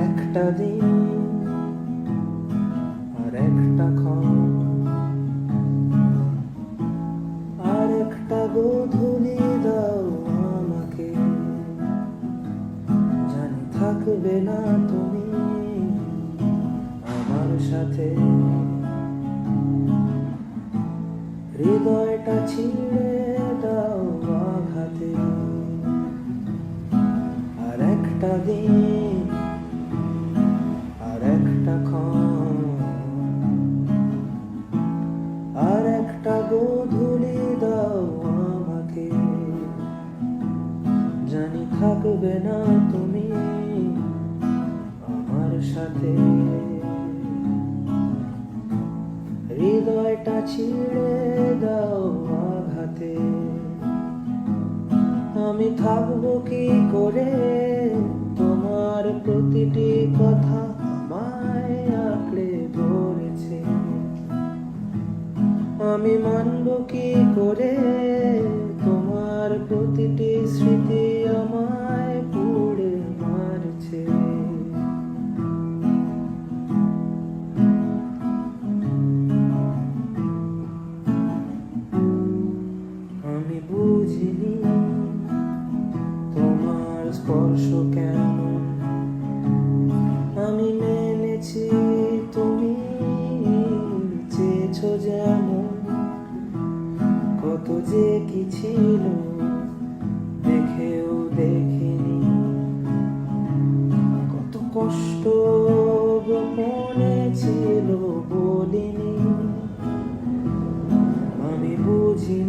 একটা দিন আর একটা ক্ষণ। হৃদয়টা ছিঁড়ে দাও আঘাতে। আর একটা দিন, আর একটা ক্ষণ, আর একটা গোধূলি দাও আমাকে। জানি থাকবে না তুমি আমার সাথে। দাও আঘাতে আমি থাকব কি করে? তোমার প্রতিটি কথা আমায় আঁকড়ে ধরেছে। আমি মানব কি করে? তোমার প্রতিটি স্মৃতি স্পর্শ কেমন আমি মেনেছি তুমি চেয়েছো যেমন, কত যে কি ছিল দেখেও দেখিনি। কত কষ্ট গোপনে ছিল বলিনি। আমি বুঝিনি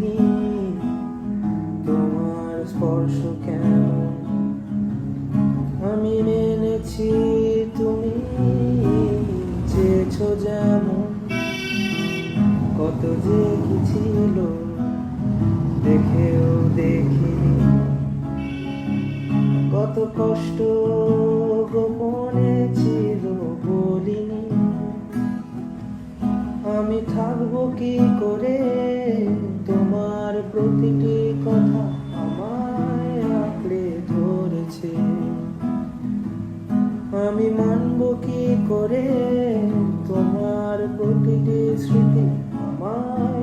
যেমন কত যে কি ছিল, দেখেও দেখিনি। কত কষ্ট গোপনে ছিল বলিনি। আমি থাকব কি করে? তোমার প্রতিটি কথা আমায় আঁকড়ে ধরেছে। আমি মানব কি করে? প্রতিটি স্মৃতি আমায়